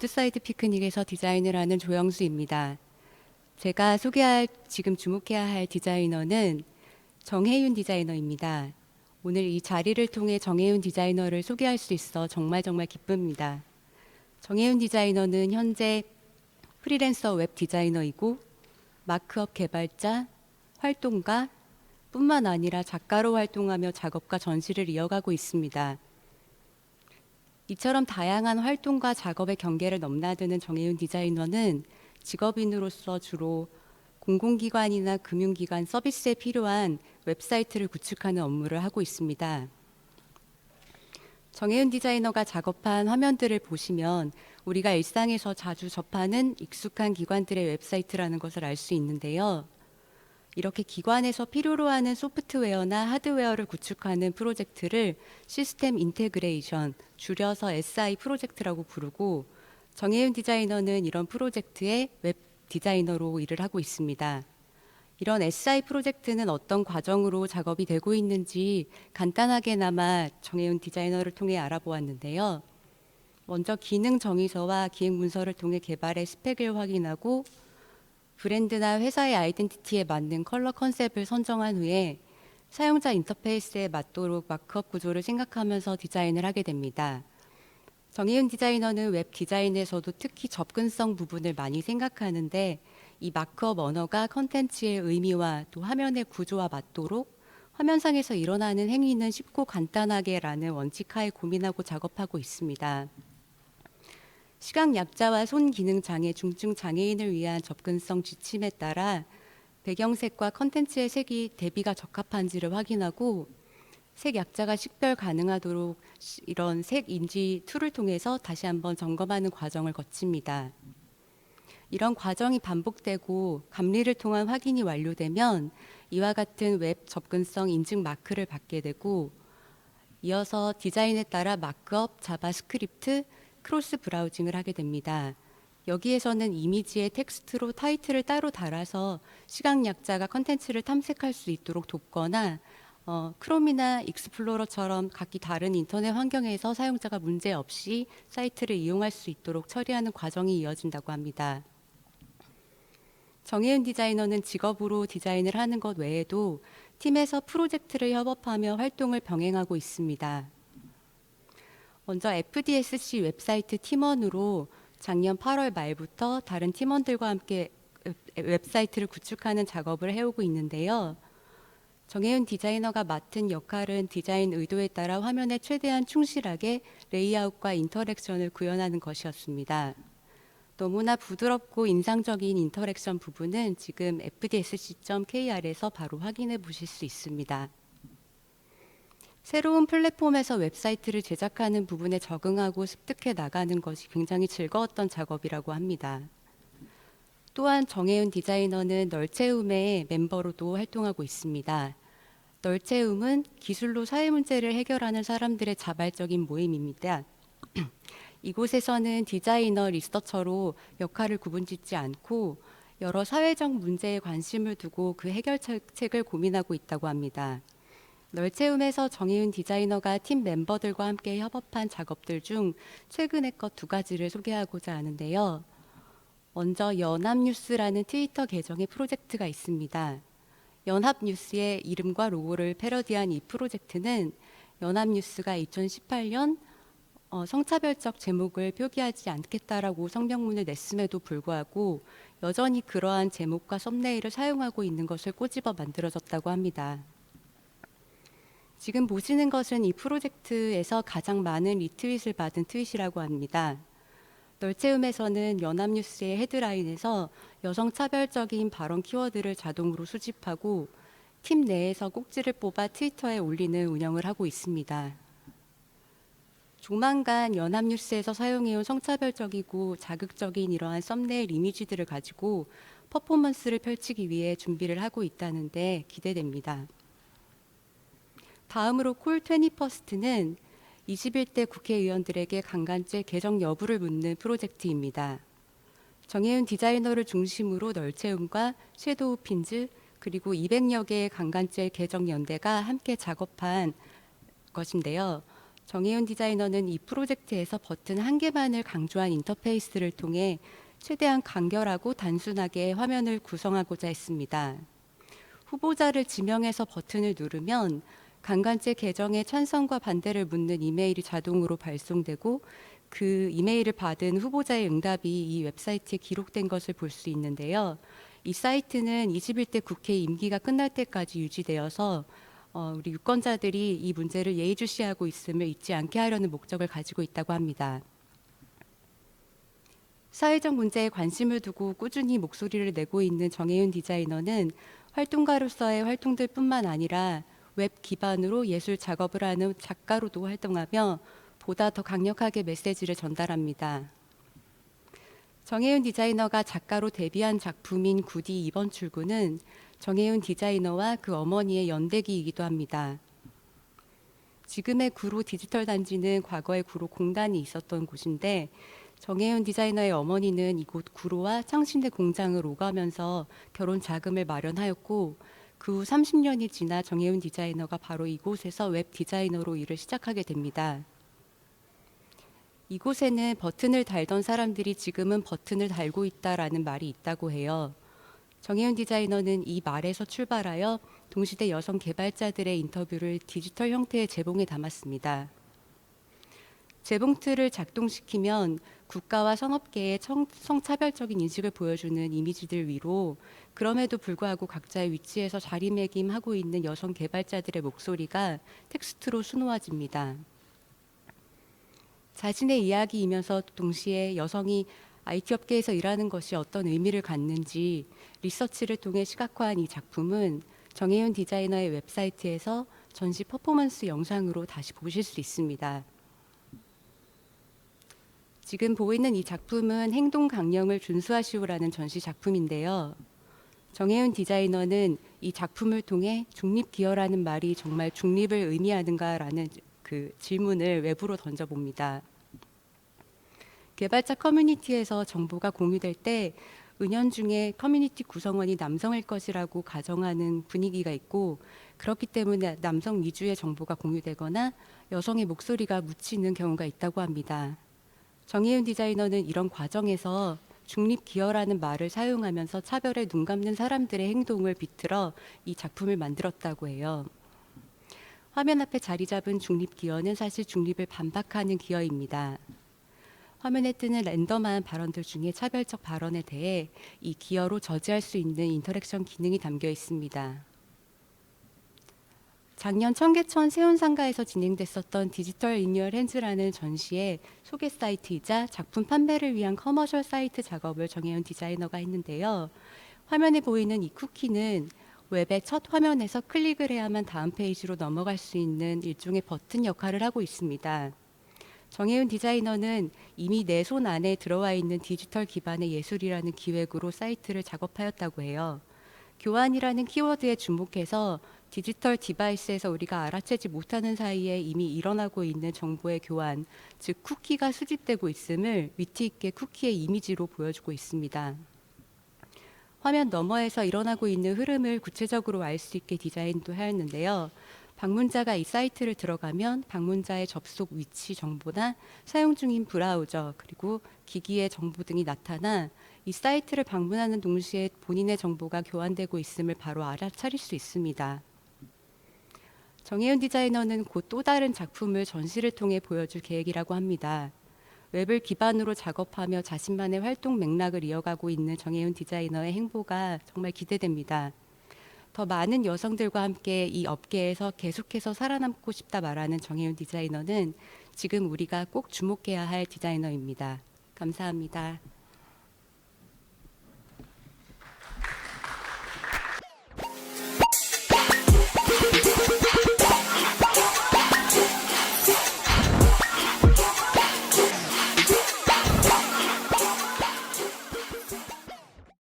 로드사이드 피크닉에서 디자인을 하는 조영수입니다. 제가 소개할 지금 주목해야 할 디자이너는 정혜윤 디자이너입니다. 오늘 이 자리를 통해 정혜윤 디자이너를 소개할 수 있어 정말 정말 기쁩니다. 정혜윤 디자이너는 현재 프리랜서 웹 디자이너이고 마크업 개발자, 활동가 뿐만 아니라 작가로 활동하며 작업과 전시를 이어가고 있습니다. 이처럼 다양한 활동과 작업의 경계를 넘나드는 정혜윤 디자이너는 직업인으로서 주로 공공기관이나 금융기관 서비스에 필요한 웹사이트를 구축하는 업무를 하고 있습니다. 정혜윤 디자이너가 작업한 화면들을 보시면 우리가 일상에서 자주 접하는 익숙한 기관들의 웹사이트라는 것을 알 수 있는데요. 이렇게 기관에서 필요로 하는 소프트웨어나 하드웨어를 구축하는 프로젝트를 시스템 인테그레이션, 줄여서 SI 프로젝트라고 부르고 정혜윤 디자이너는 이런 프로젝트의 웹 디자이너로 일을 하고 있습니다. 이런 SI 프로젝트는 어떤 과정으로 작업이 되고 있는지 간단하게나마 정혜윤 디자이너를 통해 알아보았는데요. 먼저 기능 정의서와 기획 문서를 통해 개발의 스펙을 확인하고 브랜드나 회사의 아이덴티티에 맞는 컬러 컨셉을 선정한 후에 사용자 인터페이스에 맞도록 마크업 구조를 생각하면서 디자인을 하게 됩니다. 정혜윤 디자이너는 웹 디자인에서도 특히 접근성 부분을 많이 생각하는데 이 마크업 언어가 컨텐츠의 의미와 또 화면의 구조와 맞도록 화면상에서 일어나는 행위는 쉽고 간단하게라는 원칙하에 고민하고 작업하고 있습니다. 시각 약자와 손 기능 장애, 중증 장애인을 위한 접근성 지침에 따라 배경색과 컨텐츠의 색이 대비가 적합한지를 확인하고 색 약자가 식별 가능하도록 시- 이런 색 인지 툴을 통해서 다시 한번 점검하는 과정을 거칩니다. 이런 과정이 반복되고 감리를 통한 확인이 완료되면 이와 같은 웹 접근성 인증 마크를 받게 되고 이어서 디자인에 따라 마크업, 자바스크립트, 크로스 브라우징을 하게 됩니다. 여기에서는 이미지에 텍스트로 타이틀을 따로 달아서 시각 약자가 컨텐츠를 탐색할 수 있도록 돕거나 어, 크롬이나 익스플로러처럼 각기 다른 인터넷 환경에서 사용자가 문제 없이 사이트를 이용할 수 있도록 처리하는 과정이 이어진다고 합니다. 정혜은 디자이너는 직업으로 디자인을 하는 것 외에도 팀에서 프로젝트를 협업하며 활동을 병행하고 있습니다. 먼저 FDSC 웹사이트 팀원으로 작년 8월 말부터 다른 팀원들과 함께 웹사이트를 구축하는 작업을 해오고 있는데요. 정혜윤 디자이너가 맡은 역할은 디자인 의도에 따라 화면에 최대한 충실하게 레이아웃과 인터랙션을 구현하는 것이었습니다. 너무나 부드럽고 인상적인 인터랙션 부분은 지금 fdsc.kr에서 바로 확인해 보실 수 있습니다. 새로운 플랫폼에서 웹사이트를 제작하는 부분에 적응하고 습득해 나가는 것이 굉장히 즐거웠던 작업이라고 합니다. 또한 정혜윤 디자이너는 널채움의 멤버로도 활동하고 있습니다. 널채움은 기술로 사회 문제를 해결하는 사람들의 자발적인 모임입니다. 이곳에서는 디자이너, 리서처로 역할을 구분짓지 않고 여러 사회적 문제에 관심을 두고 그 해결책을 고민하고 있다고 합니다. 널채움에서 정혜윤 디자이너가 팀 멤버들과 함께 협업한 작업들 중 최근의 것 두 가지를 소개하고자 하는데요. 먼저 연합뉴스라는 트위터 계정의 프로젝트가 있습니다. 연합뉴스의 이름과 로고를 패러디한 이 프로젝트는 연합뉴스가 2018년 어, 성차별적 제목을 표기하지 않겠다라고 성명문을 냈음에도 불구하고 여전히 그러한 제목과 썸네일을 사용하고 있는 것을 꼬집어 만들어졌다고 합니다. 지금 보시는 것은 이 프로젝트에서 가장 많은 리트윗을 받은 트윗이라고 합니다. 널채움에서는 연합뉴스의 헤드라인에서 여성 차별적인 발언 키워드를 자동으로 수집하고 팀 내에서 꼭지를 뽑아 트위터에 올리는 운영을 하고 있습니다. 조만간 연합뉴스에서 사용해온 성차별적이고 자극적인 이러한 썸네일 이미지들을 가지고 퍼포먼스를 펼치기 위해 준비를 하고 있다는데 기대됩니다. 다음으로 콜 21스트는 21대 국회의원들에게 강간죄 개정 여부를 묻는 프로젝트입니다. 정혜윤 디자이너를 중심으로 널채움과 섀도우 핀즈 그리고 200여 개의 강간죄 개정 연대가 함께 작업한 것인데요. 정혜윤 디자이너는 이 프로젝트에서 버튼 한 개만을 강조한 인터페이스를 통해 최대한 간결하고 단순하게 화면을 구성하고자 했습니다. 후보자를 지명해서 버튼을 누르면 강간죄 개정에 찬성과 반대를 묻는 이메일이 자동으로 발송되고 그 이메일을 받은 후보자의 응답이 이 웹사이트에 기록된 것을 볼 수 있는데요. 이 사이트는 21대 국회 임기가 끝날 때까지 유지되어서 어, 우리 유권자들이 이 문제를 예의주시하고 있음을 잊지 않게 하려는 목적을 가지고 있다고 합니다. 사회적 문제에 관심을 두고 꾸준히 목소리를 내고 있는 정혜윤 디자이너는 활동가로서의 활동들뿐만 아니라 웹 기반으로 예술 작업을 하는 작가로도 활동하며 보다 더 강력하게 메시지를 전달합니다. 정혜윤 디자이너가 작가로 데뷔한 작품인 구디 이번 출구는 정혜윤 디자이너와 그 어머니의 연대기이기도 합니다. 지금의 구로 디지털 단지는 과거에 구로 공단이 있었던 곳인데 정혜윤 디자이너의 어머니는 이곳 구로와 창신대 공장을 오가면서 결혼 자금을 마련하였고 그 후 30년이 지나 정혜윤 디자이너가 바로 이곳에서 웹 디자이너로 일을 시작하게 됩니다. 이곳에는 버튼을 달던 사람들이 지금은 버튼을 달고 있다라는 말이 있다고 해요. 정혜윤 디자이너는 이 말에서 출발하여 동시대 여성 개발자들의 인터뷰를 디지털 형태의 재봉에 담았습니다. 재봉틀을 작동시키면 국가와 산업계의 청- 성차별적인 인식을 보여주는 이미지들 위로 그럼에도 불구하고 각자의 위치에서 자리매김하고 있는 여성 개발자들의 목소리가 텍스트로 수놓아집니다. 자신의 이야기이면서 동시에 여성이 IT 업계에서 일하는 것이 어떤 의미를 갖는지 리서치를 통해 시각화한 이 작품은 정혜윤 디자이너의 웹사이트에서 전시 퍼포먼스 영상으로 다시 보실 수 있습니다. 지금 보이는 이 작품은 행동 강령을 준수하시오라는 전시 작품인데요. 정혜윤 디자이너는 이 작품을 통해 중립 기여라는 말이 정말 중립을 의미하는가라는 그 질문을 외부로 던져 봅니다. 개발자 커뮤니티에서 정보가 공유될 때 은연중에 커뮤니티 구성원이 남성일 것이라고 가정하는 분위기가 있고 그렇기 때문에 남성 위주의 정보가 공유되거나 여성의 목소리가 묻히는 경우가 있다고 합니다. 정혜윤 디자이너는 이런 과정에서 중립 기여라는 말을 사용하면서 차별에 눈 감는 사람들의 행동을 비틀어 이 작품을 만들었다고 해요. 화면 앞에 자리 잡은 중립 기여는 사실 중립을 반박하는 기여입니다. 화면에 뜨는 랜덤한 발언들 중에 차별적 발언에 대해 이 기여로 저지할 수 있는 인터랙션 기능이 담겨 있습니다. 작년 청계천 세운상가에서 진행됐었던 디지털 리뉴얼 핸즈라는 전시의 소개 사이트이자 작품 판매를 위한 커머셜 사이트 작업을 정혜연 디자이너가 했는데요. 화면에 보이는 이 쿠키는 웹의 첫 화면에서 클릭을 해야만 다음 페이지로 넘어갈 수 있는 일종의 버튼 역할을 하고 있습니다. 정혜윤 디자이너는 이미 내 손 안에 들어와 있는 디지털 기반의 예술이라는 기획으로 사이트를 작업하였다고 해요. 교환이라는 키워드에 주목해서 디지털 디바이스에서 우리가 알아채지 못하는 사이에 이미 일어나고 있는 정보의 교환, 즉 쿠키가 수집되고 있음을 위트 있게 쿠키의 이미지로 보여주고 있습니다. 화면 너머에서 일어나고 있는 흐름을 구체적으로 알 수 있게 디자인도 하였는데요. 방문자가 이 사이트를 들어가면 방문자의 접속 위치 정보나 사용 중인 브라우저 그리고 기기의 정보 등이 나타나 이 사이트를 방문하는 동시에 본인의 정보가 교환되고 있음을 바로 알아차릴 수 있습니다. 정혜윤 디자이너는 곧 또 다른 작품을 전시를 통해 보여줄 계획이라고 합니다. 웹을 기반으로 작업하며 자신만의 활동 맥락을 이어가고 있는 정혜윤 디자이너의 행보가 정말 기대됩니다. 더 많은 여성들과 함께 이 업계에서 계속해서 살아남고 싶다 말하는 정혜윤 디자이너는 지금 우리가 꼭 주목해야 할 디자이너입니다. 감사합니다.